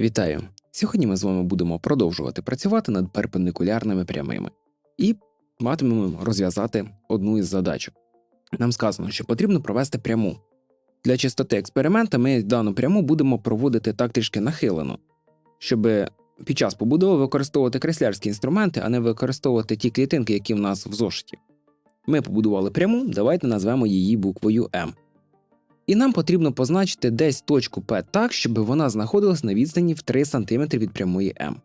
Вітаю! Сьогодні ми з вами будемо продовжувати працювати над перпендикулярними прямими і матимемо розв'язати одну із задачок. Нам сказано, що потрібно провести пряму. Для чистоти експеримента ми дану пряму будемо проводити так трішки нахилено, щоб під час побудови використовувати креслярські інструменти, а не використовувати ті клітинки, які в нас в зошиті. Ми побудували пряму, давайте назвемо її буквою М. І нам потрібно позначити десь точку P так, щоб вона знаходилась на відстані в 3 см від прямої М.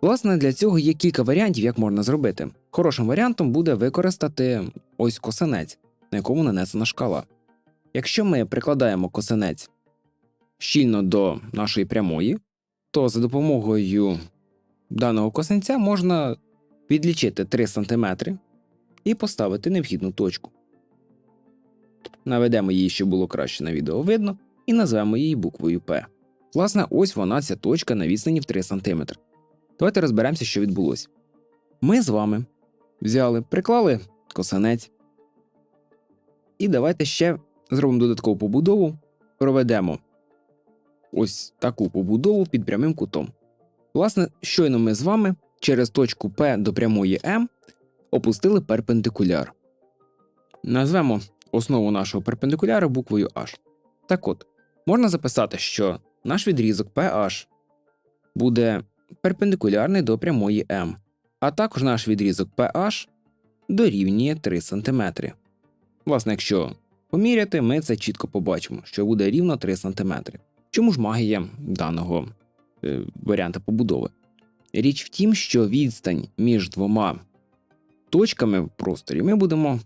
Власне, для цього є кілька варіантів, як можна зробити. Хорошим варіантом буде використати ось косинець, на якому нанесена шкала. Якщо ми прикладаємо косинець щільно до нашої прямої, то за допомогою даного косинця можна відлічити 3 см і поставити необхідну точку. Наведемо її, щоб було краще на відео видно, і назвемо її буквою П. Власне, ось вона ця точка на відстані в 3 см. Давайте розберемося, що відбулося. Ми з вами взяли, приклали косинець. І давайте ще зробимо додаткову побудову, проведемо ось таку побудову під прямим кутом. Власне, щойно ми з вами через точку P до прямої М опустили перпендикуляр. Назвемо основу нашого перпендикуляра буквою H. Так от, можна записати, що наш відрізок PH буде перпендикулярний до прямої М, а також наш відрізок PH дорівнює 3 см. Власне, якщо поміряти, ми це чітко побачимо, що буде рівно 3 см. Чому ж магія даного е, варіанта побудови? Річ в тім, що відстань між двома точками в просторі ми будемо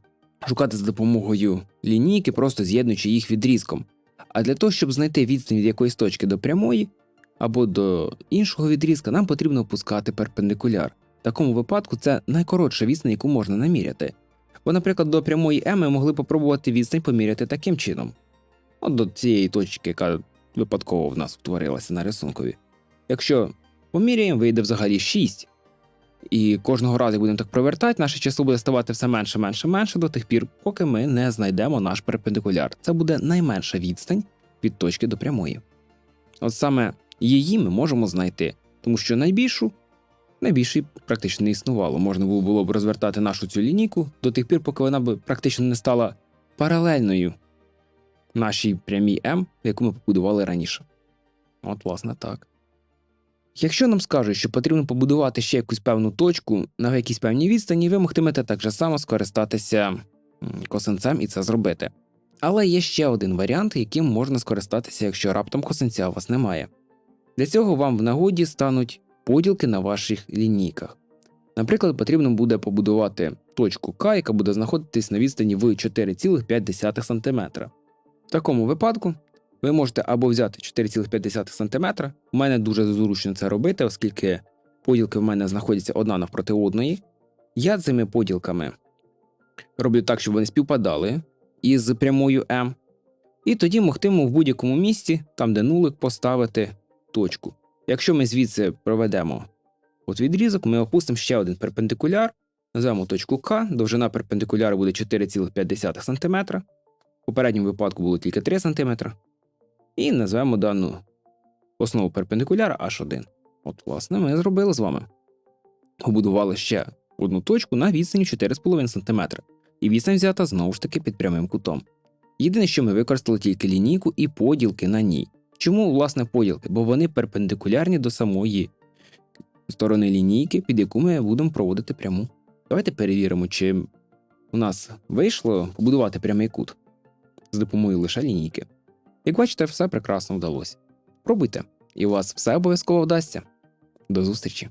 шукати за допомогою лінійки, просто з'єднуючи їх відрізком. А для того, щоб знайти відстань від якоїсь точки до прямої або до іншого відрізка, нам потрібно опускати перпендикуляр. В такому випадку це найкоротша відстань, яку можна наміряти. Бо, наприклад, до прямої М ми могли попробувати відстань поміряти таким чином. От до цієї точки, яка випадково в нас утворилася на рисункові. Якщо поміряємо, вийде взагалі 6. І кожного разу, будемо так провертати, наше число буде ставати все менше, менше, менше до тих пір, поки ми не знайдемо наш перпендикуляр. Це буде найменша відстань від точки до прямої. От саме її ми можемо знайти, тому що найбільшу, найбільшої практично не існувало. Можна було б розвертати нашу цю лінійку до тих пір, поки вона б практично не стала паралельною нашій прямій М, яку ми побудували раніше. От, власне, так. Якщо нам скажуть, що потрібно побудувати ще якусь певну точку на якійсь певній відстані, ви могтимете так же само скористатися косинцем і це зробити. Але є ще один варіант, яким можна скористатися, якщо раптом косинця у вас немає. Для цього вам в нагоді стануть поділки на ваших лінійках. Наприклад, потрібно буде побудувати точку К, яка буде знаходитись на відстані в 4,5 см. В такому випадку ви можете або взяти 4,5 см. У мене дуже зручно це робити, оскільки поділки в мене знаходяться одна навпроти одної. Я цими поділками роблю так, щоб вони співпадали із прямою М. І тоді могтиму в будь-якому місці, там де нулик, поставити точку. Якщо ми звідси проведемо от відрізок, ми опустимо ще один перпендикуляр, назвемо точку К, довжина перпендикуляру буде 4,5 см. В попередньому випадку було тільки 3 см. І назвемо дану основу перпендикуляра H1. От, власне, ми зробили з вами. Побудували ще одну точку на відстані 4,5 см. І відстань взята знову ж таки під прямим кутом. Єдине, що ми використали тільки лінійку і поділки на ній. Чому, власне, поділки? Бо вони перпендикулярні до самої сторони лінійки, під яку ми будемо проводити пряму. Давайте перевіримо, чи у нас вийшло побудувати прямий кут з допомогою лише лінійки. Як бачите, все прекрасно вдалося. Пробуйте, і у вас все обов'язково вдасться. До зустрічі!